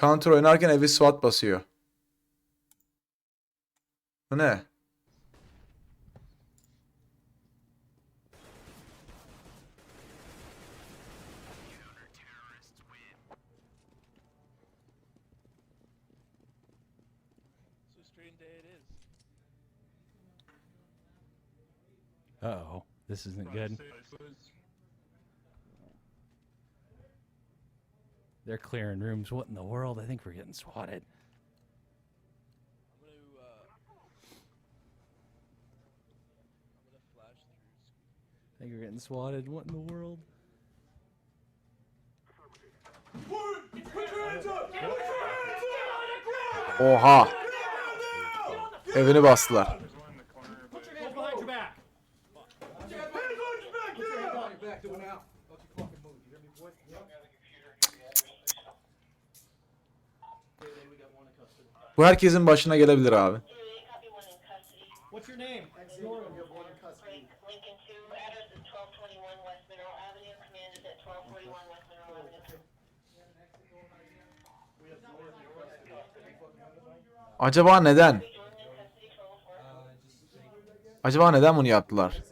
Counter oynarken evi SWAT basıyor. Bu ne? Uh oh, this isn't good. They're clearing rooms. What in the world? I think we're getting swatted. I'm gonna, uh, I'm gonna flash through. I think we're getting swatted. What in the world? Oha! Evini bastılar. Back! Jordan in custody, twelve four. Acaba neden bunu yaptılar?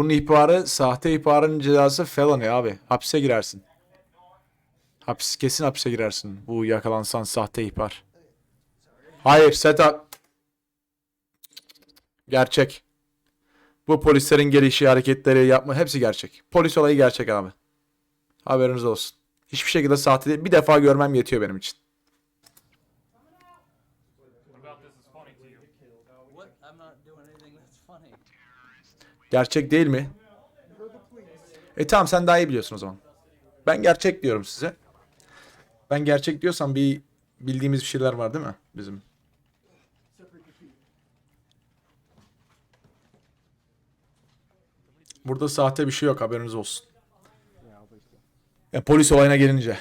Bunun ihbarı, sahte ihbarın cezası felony abi. Hapse girersin. Hapis, kesin hapse girersin. Bu yakalansan sahte ihbar. Hayır, setup. Gerçek. Bu polislerin gelişi, hareketleri, yapma hepsi gerçek. Polis olayı gerçek abi. Haberiniz olsun. Hiçbir şekilde sahte değil. Bir defa görmem yetiyor benim için. What? I'm not doing anything that's funny. Gerçek değil mi? E tamam sen daha iyi biliyorsun o zaman. Ben gerçek diyorum size. Ben gerçek diyorsam bir bildiğimiz bir şeyler var değil mi bizim? Burada sahte bir şey yok haberiniz olsun. Ya polis olayına gelince.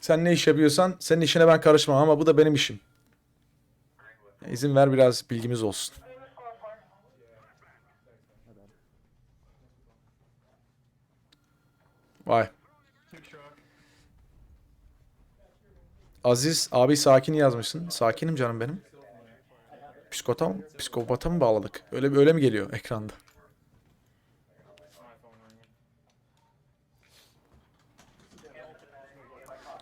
Sen ne iş yapıyorsan senin işine ben karışmam ama bu da benim işim. İzin ver biraz bilgimiz olsun. Vay. Aziz abi sakin yazmışsın. Sakinim canım benim. Psikota psikopata mı bağladık? Öyle öyle mi geliyor ekranda?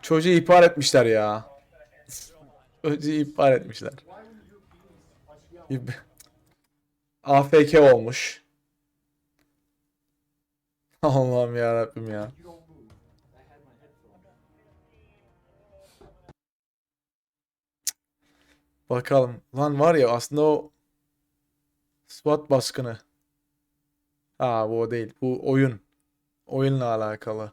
Çocuğu ihbar etmişler ya. Çocuğu ihbar etmişler. AFK olmuş. Allah'ım ya Rabbim ya. Bakalım. Lan var ya aslında o SWAT baskını. Ha bu o değil. Bu oyun. Oyunla alakalı.